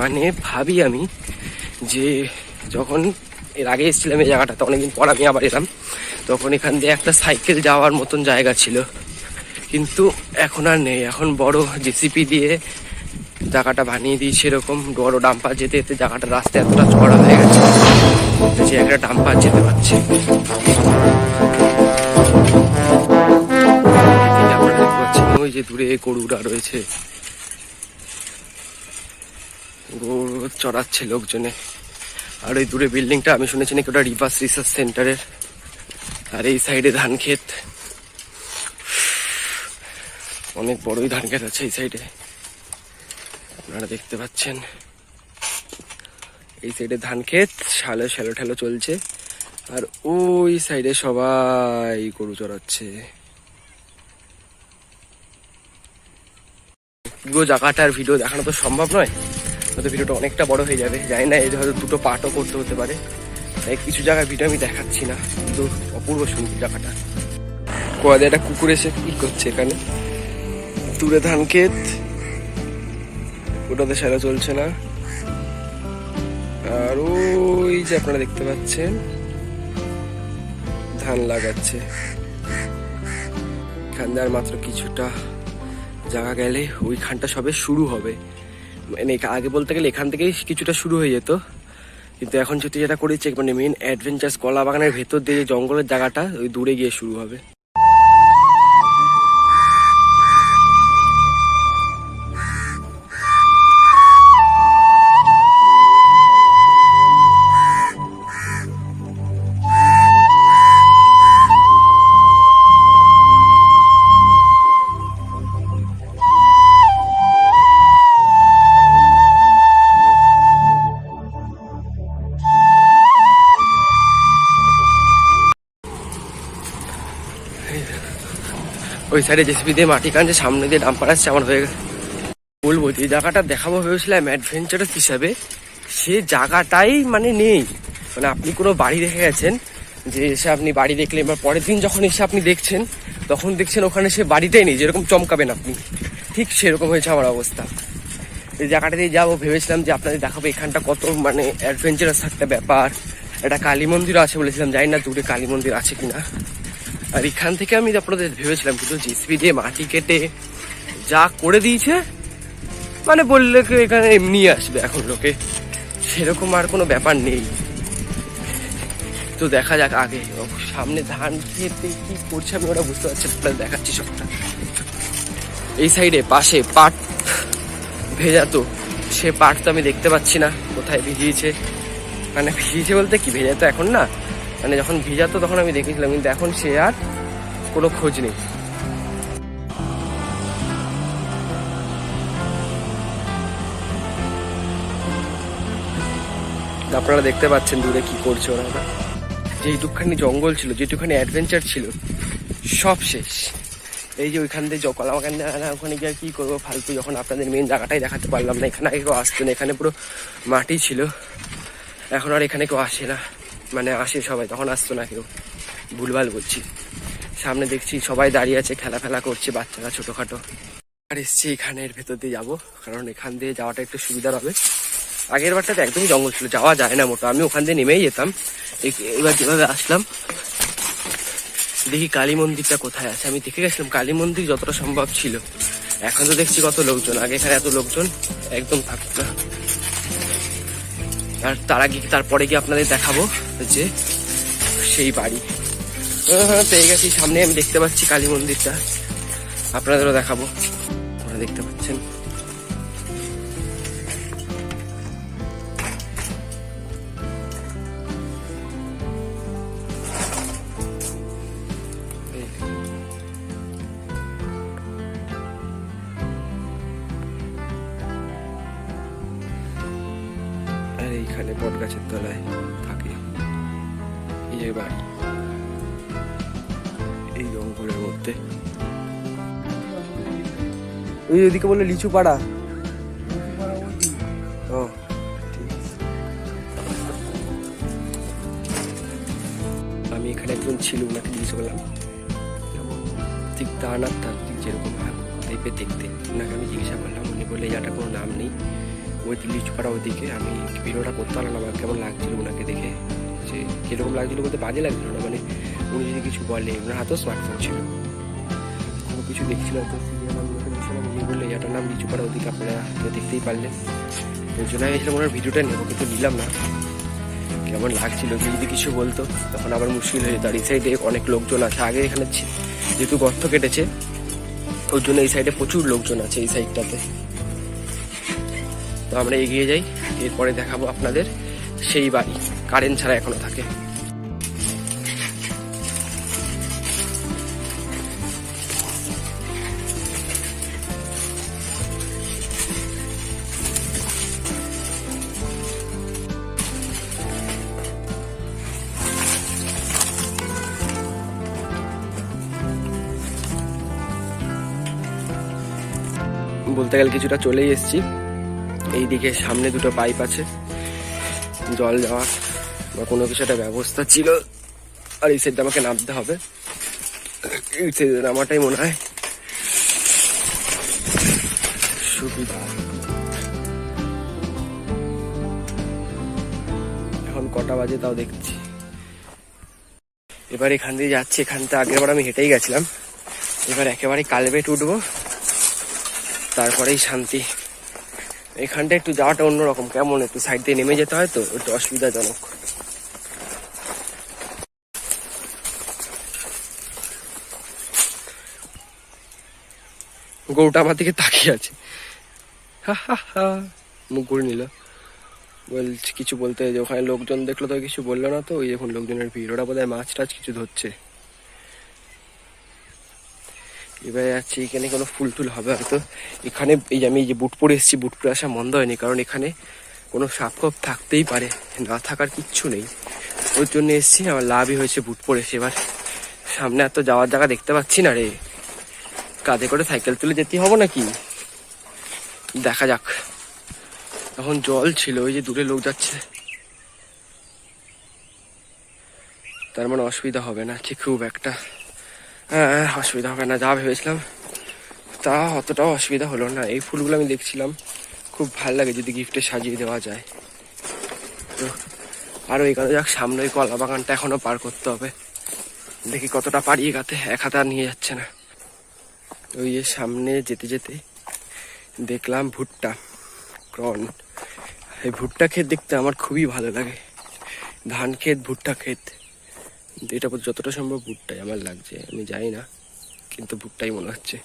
মানে ভাবি আমি যে যখন এর আগে এসেছিলাম এই জায়গাটাতে, অনেকদিন পর আমি আবার এলাম, তখন এখান দিয়ে একটা সাইকেল যাওয়ার মতন জায়গা ছিল। কিন্তু এখন আর নেই, এখন বড় জেসিপি দিয়ে জায়গাটা বানিয়ে দিয়েছে এরকম, বড় ডাম্পার যেতে যেতে জায়গাটা রাস্তা এতটা চড়া হয়ে গেছে যে একটা ডাম্পার যেতে পারছে। ওই যে দূরে গরুরা রয়েছে। গরু চড়াচ্ছে লোকজনে। আর ওই দূরে বিল্ডিংটা, আমি শুনেছি নাকি ওটা রিভার্স রিসার্চ সেন্টারের। আর এই সাইডে ধান ক্ষেত। অনেক বড়ই ধান ক্ষেত আছে এই সাইডে। আপনারা দেখতে পাচ্ছেন। এই সাইডে ধান ক্ষেত, শালো শ্যালো ঠেলো চলছে। আর ওই সাইডে সবাই গরু চড়াচ্ছে। পুরো জায়গাটার ভিডিও দেখানো তো সম্ভব নয়? হয়তো ভিডিওটা অনেকটা বড় হয়ে যাবে। জানি না এই হয়তো দুটো পার্টও করতে হতে পারে। তাই কিছু জায়গার ভিডিও আমি দেখাচ্ছি না কিন্তু অপূর্ব সুন্দর জায়গাটা। কোয়াদে একটা কুকুর এসে কি করছে এখানে? দূরে ধান ক্ষেত। ওটাতে সেরা চলছে না। আর ওই যে আপনারা দেখতে পাচ্ছেন, ধান লাগাচ্ছে। এখান দিয়ে আর মাত্র কিছুটা জায়গা গেলে ওইখানটা সবে শুরু হবে। মানে আগে বলতে গেলে এখান থেকেই কিছুটা শুরু হয়ে যেত। কিন্তু এখন যদি যেটা করেছে মানে মেন অ্যাডভেঞ্চার কলা বাগানের ভেতর দিয়ে জঙ্গলের জায়গাটা, ওই দূরে গিয়ে শুরু হবে। ওই সাইডে জেসিপি দিয়ে মাটি কানছে সামনে দিয়ে ডাম্পার আসছে আমার হয়ে গেছে বলব, যে জায়গাটা দেখাবো ভেবেছিলাম অ্যাডভেঞ্চারাস হিসাবে, সে জায়গাটাই মানে নেই। মানে আপনি কোনো বাড়ি দেখে গেছেন, যে এসে আপনি বাড়ি দেখলেন এবার পরের দিন যখন এসে আপনি দেখছেন, তখন দেখছেন ওখানে সে বাড়িটাই নেই, যেরকম চমকাবেন আপনি। ঠিক সেরকম হয়েছে আমার অবস্থা। এই জায়গাটা দিয়ে যাব, ভেবেছিলাম যে আপনাদের দেখাবো, এখানটা কত মানে অ্যাডভেঞ্চারাস একটা ব্যাপার। একটা কালী মন্দিরও আছে বলেছিলাম, জানি না দূরে কালী মন্দির আছে কিনা। আর এখান থেকে আমি আপনাদের ভেবেছিলাম কিন্তু জিসিবি দিয়ে মাটি কেটে যা করে দিয়েছে মানে বললে এখানে এমনি আসবে এখন লোকে? সেরকম আর কোনো ব্যাপার নেই। তো দেখা যাক আগে। সামনে ধান খেতে কি করছে আমি ওরা বুঝতে পারছি না, দেখাচ্ছি সবটা। এই সাইডে পাশে পাট ভেজাতো সে পাট তো আমি দেখতে পাচ্ছি না কোথায় ভিজিয়েছে। মানে ভিজিয়েছে বলতে কি ভেজাতো এখন না। মানে যখন ভিজাতো তখন আমি দেখেছিলাম কিন্তু এখন সে আর কোনো খোঁজ নেই। আপনারা দেখতে পাচ্ছেন দূরে কি করছে ওরা। যেইটুকখানি জঙ্গল ছিল যেটুখানি অ্যাডভেঞ্চার ছিল, সব শেষ। এই যে ওইখান দিয়ে কলা বাগান ওখানে গিয়ে কি করব ফালতু, যখন আপনাদের মেন জায়গাটাই দেখাতে পারলাম না, এখানে আগে কেউ আসতো না, এখানে পুরো মাটি ছিল। এখন আর এখানে কেউ আসে না। মানে আসে সবাই, তখন আসতো না কেউ। ভুলভাল বলছি সামনে দেখছি সবাই দাঁড়িয়ে আছে খেলা ফেলা করছে বাচ্চারা ছোটোখাটো। আর এসছি এখানের ভেতর দিয়ে যাব, কারণ এখান দিয়ে যাওয়াটা একটু সুবিধার হবে। আগের বারটাতে একদমই জঙ্গল ছিল, যাওয়া যায় না মোটো। আমি ওখান দিয়ে নেমেই যেতাম। এবার যেভাবে আসলাম, দেখি কালী মন্দিরটা কোথায় আছে। আমি দেখে গেছিলাম কালী মন্দির যতটা সম্ভব ছিল। এখন তো দেখছি কত লোকজন আগে এখানে এত লোকজন একদম থাকতো না। আর তার আগে তারপরে গিয়ে আপনাদের দেখাবো যে সেই বাড়ি। হ্যাঁ হ্যাঁ পেয়ে গেছি। সামনে আমি দেখতে পাচ্ছি কালী মন্দিরটা। আপনাদেরও দেখাবো। দেখতে পাচ্ছেন। এইখানে বট গাছের তলায় থাকে। এই বাড়ি এই জঙ্গলের মধ্যে। ওই ওদিকে বলল লিচু পাড়া? ও আমি এখানে একজন ছিল, ওনাকে জিজ্ঞেস করলাম, ঠিক তা আর তার ঠিক যেরকম টাইপের দেখতে। ওনাকে আমি জিজ্ঞাসা করলাম, উনি বলে এটা কোনো নাম নেই। ওই লিচুপাড়া ওদিকে। আমি ভিডিওটা করতে পারলাম আমার কেমন লাগছিল ওনাকে দেখে। যে কীরকম লাগছিল বলতে বাজে লাগছিল না মানে উনি যদি কিছু বলে, ওনার হাতেও স্মার্টফোন ছিল। কোনো কিছু দেখছিল তো উনি বললে এটার নাম লিচুপাড়া ওদিকে আপনারা তো দেখতেই পারলেন। ওই জন্য আমি ভেবেছিলাম ওনার ভিডিওটা নেব, কিন্তু নিলাম না। কেমন লাগছিল যদি কিছু বলতো, তখন আবার মুশকিল হয়ে যেত। এই সাইডে অনেক লোকজন আছে। আগে এখানে যেহেতু গর্ত কেটেছে, ওর জন্য এই সাইডে প্রচুর লোকজন আছে এই সাইডটাতে তো আমরা এগিয়ে যাই। এরপরে দেখাবো আপনাদের সেই বাড়ি। কারেন্ট ছাড়া এখনও থাকে। বলতে গেলে কিছুটা চলেই এসেছি। এইদিকে সামনে দুটো পাইপ আছে। জল যাওয়া বা কোনো কিছু একটা ব্যবস্থা ছিল। আর এই সাইডটা আমাকে নামতে হবে। এই সাইডে নামাটাই মনে হয় সুবিধা। এখন কটা বাজে তাও দেখছি। এবার এখান দিয়ে যাচ্ছি। এখান থেকে আগের বার আমি হেঁটেই গেছিলাম। এবার একেবারে কালবেট উঠবো। তারপরেই শান্তি। এখানটা একটু যাওয়াটা অন্যরকম। কেমন? একটু সাইড দিয়ে নেমে যেতে হয় তো? একটু অসুবিধাজনক। গরুটা আমার দিকে তাকিয়ে আছে। মুখ ঘুরে নিল। বলছি, কিছু বলতে যে ওখানে লোকজন দেখল তো, কিছু বলল না তো? ওই এখন লোকজনের ভিড়। ওরা বোধহয় মাছ টাছ কিছু ধরছে। এবারে যাচ্ছি, এখানে কোনো ফুল টুল হবে হয়তো। এখানে এই আমি যে বুট পরে এসেছি, বুট পরে আসা বন্ধ হয়নি, কারণ এখানে কোনো সাপ খপ থাকতেই পারে, না থাকার কিচ্ছু নেই। ওর জন্য এসেছি, আমার লাভই হয়েছে বুট পরে এবার সামনে এত যাওয়ার জায়গা দেখতে পাচ্ছি না রে। কাঁধে করে সাইকেল তুলে যেতে হবে নাকি? দেখা যাক। এখন জল ছিল, ওই যে দূরে লোক যাচ্ছে। তার মানে অসুবিধা হবে না ঠিক খুব একটা অসুবিধা হবে না, যা ভেবেছিলাম তা অতটাও অসুবিধা হলো না। এই ফুলগুলো আমি দেখছিলাম, খুব ভালো লাগে যদি গিফটে সাজিয়ে দেওয়া যায়। তো আরও এখানে যাক, সামনে ওই কলা বাগানটা এখনও পার করতে হবে। দেখি কতটা পারি এগাতে, এক হাতে নিয়ে যাচ্ছে না। ওই সামনে যেতে যেতে দেখলাম ভুট্টা, ক্রন। এই ভুট্টা ক্ষেত দেখতে আমার খুবই ভালো লাগে। ধান ক্ষেত, ভুট্টা ক্ষেত। এটা যতটা সম্ভব ভুট্টাই আমার লাগছে, আমি জানি না, কিন্তু ভুট্টাই মনে হচ্ছে।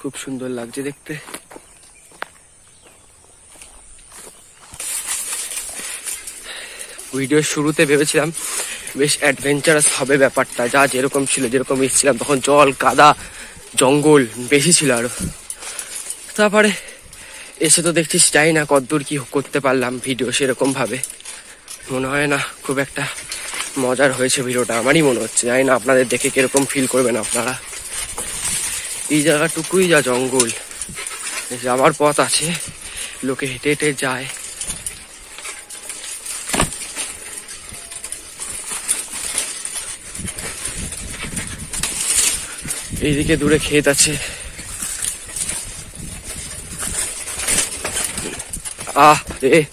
খুব সুন্দর লাগছে দেখতে। ভিডিওর শুরুতে ভেবেছিলাম বেশ অ্যাডভেঞ্চারাস হবে ব্যাপারটা, যা যেরকম ছিল, যেরকম এসেছিলাম, তখন জল, কাদা, জঙ্গল বেশি ছিল আরও। তারপরে এসে তো দেখছিস যাই না কতদূর কি করতে পারলাম ভিডিও সেরকম ভাবে মনে হয় না খুব একটা মজার হয়েছে ভিডিওটা। আমারই মনে হচ্ছে, জানি না আপনাদের দেখে কীরকম ফিল করবেন আপনারা। এই জায়গাটুকুই যা জঙ্গল। যাওয়ার পথ আছে, লোকে হেঁটে হেঁটে যায়। এইদিকে দূরে ক্ষেত আছে। আহ রে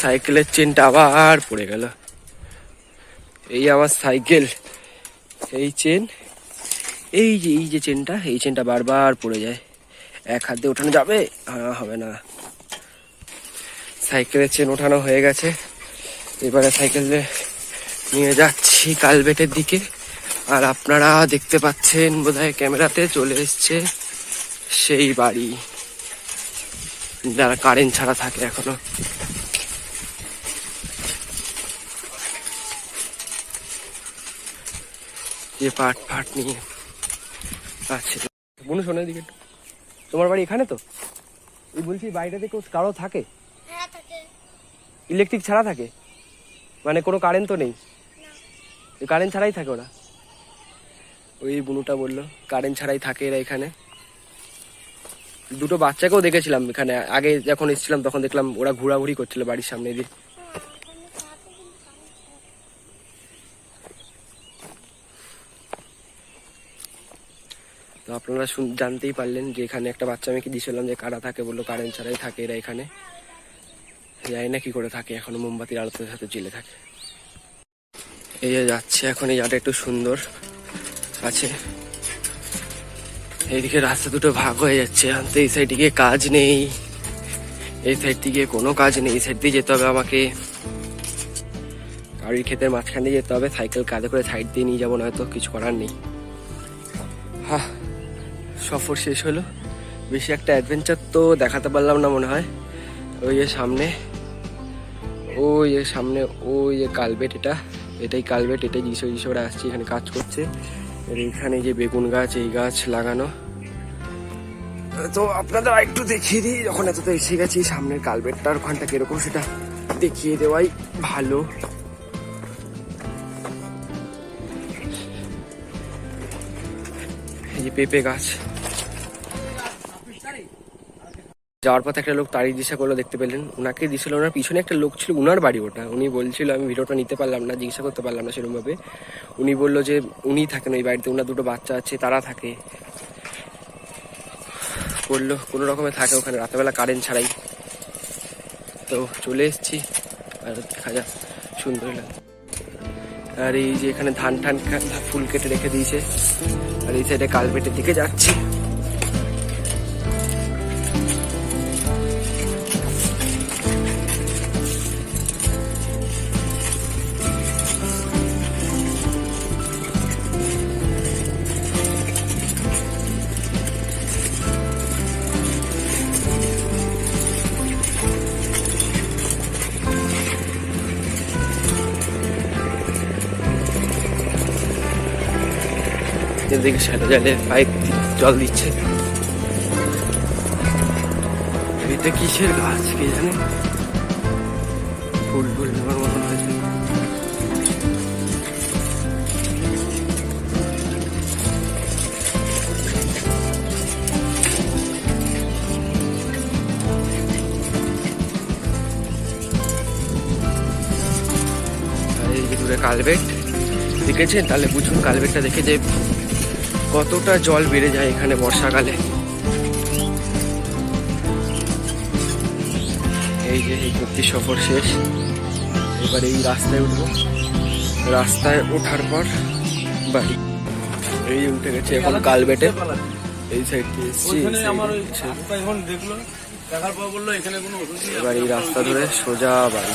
সাইকেলের চেনটা আবার পড়ে গেল। এই আমার সাইকেল, এই চেন, এই যে এই যে চেনটা, এই চেনটা বারবার পড়ে যায়। এক হাত দিয়ে ওঠানো যাবে? হ্যাঁ হবে না। সাইকেলের চেন ওঠানো হয়ে গেছে। এবারে সাইকেলে নিয়ে যাচ্ছি কালবেটের দিকে। আর আপনারা দেখতে পাচ্ছেন বোধহয় ক্যামেরাতে চলে এসছে সেই বাড়ি। যারা কারেন্ট ছাড়া থাকে এখনও। যে পাট ফাট নিয়ে আছে। বনু শোনো এদিকে একটু। তোমার বাড়ি এখানে তো? ওই বলছি বাড়িটাতে কেউ কারও থাকে? হ্যাঁ থাকে। ইলেকট্রিক ছাড়া থাকে? মানে কোনো কারেন্ট তো নেই কারেন্ট ছাড়াই থাকে ওরা? ওই বুনুটা বলল কারেন্ট ছাড়াই থাকে এরা এখানে। দুটো বাচ্চাকেও দেখেছিলাম এখানে। আগে যখন এসেছিলাম তখন দেখলাম ওরা ঘোরাঘুরি করছিল বাড়ির সামনে দিয়ে তো আপনারা জানতেই পারলেন যে এখানে একটা বাচ্চা মেয়েকে দিয়েছিলাম যে কারা থাকে বলল, কারেন্ট ছাড়াই থাকে এরা এখানে। জানি না কি করে থাকে, এখনও মোমবাতির আলোতে সাথে জেলে থাকে। এই যে যাচ্ছে এখন, এই একটু সুন্দর। আছে। এইদিকে রাস্তা দুটো ভাগ হয়ে যাচ্ছে, আনতে এই সাইড দিকে কাজ নেই। এই সাইড দিকে কোনো কাজ নেই, এই সাইড দিয়ে যেতে হবে আমাকে। গাড়ির ক্ষেতের মাঝখান দিয়ে যেতে হবে, সাইকেল কাঁধে করে সাইড দিয়ে নিয়ে যাব, নয়তো কিছু করার নেই। সফর শেষ হলো। বেশি একটা অ্যাডভেঞ্চার তো দেখাতে পারলাম না মনে হয়। ওই যে সামনে, ওই যে সামনে, ওই যে কালবেট এটা। এটাই কালবেট এটাই যিশো যিশোরা আসছে, এখানে কাজ করছে। এখানে যে বেগুন গাছ, এই গাছ লাগানো। তো আপনাদের একটু দেখিয়ে দিই, যখন এত এসে গেছি, সামনের কালবেটটার ওখানটা কীরকম সেটা দেখিয়ে দেওয়াই ভালো। এই যে পেঁপে গাছ। যাওয়ার পথে একটা লোক তাড়ি দিশা করল, দেখতে পেলেন। ওনাকে দিছিল ওনার পিছনে একটা লোক ছিল, উনার বাড়ি ওটা। উনি বলছিল, আমি ভিডিওটা নিতে পারলাম না, জিজ্ঞাসা করতে পারলাম না সেরকমভাবে। উনি বলল যে, উনি থাকেন ওই বাড়িতে ওনার দুটো বাচ্চা আছে, তারা থাকে। বলল, কোনো রকমে থাকে ওখানে রাতেবেলা কারেন্ট ছাড়াই। তো চলে এসেছি, আর দেখা যাক সুন্দর লাগে আর এই যে এখানে ধান টান ফুল কেটে রেখে দিয়েছে, আর এই সাইডে কালবেটের দিকে যাচ্ছি। এদিকে সাদা জলে পাইপ জল দিচ্ছে। এটা কিসের গাছ কে জানে? ফুল ফুল নেওয়ার মতন হয়েছে। কালবেট দেখেছেন? তাহলে বুঝুন, কালবেটটা দেখে যে কতটা জল বেড়ে যায় এখানে বর্ষাকালে? এই যে এই ভর্তি সফর শেষ। এবার এই রাস্তায় উঠবো। রাস্তায় ওঠার পর বাড়ি। এই যে উঠে গেছে এখন কালবেটে এই সাইড দিয়ে এসছি। এবার এই রাস্তা ধরে সোজা বাড়ি।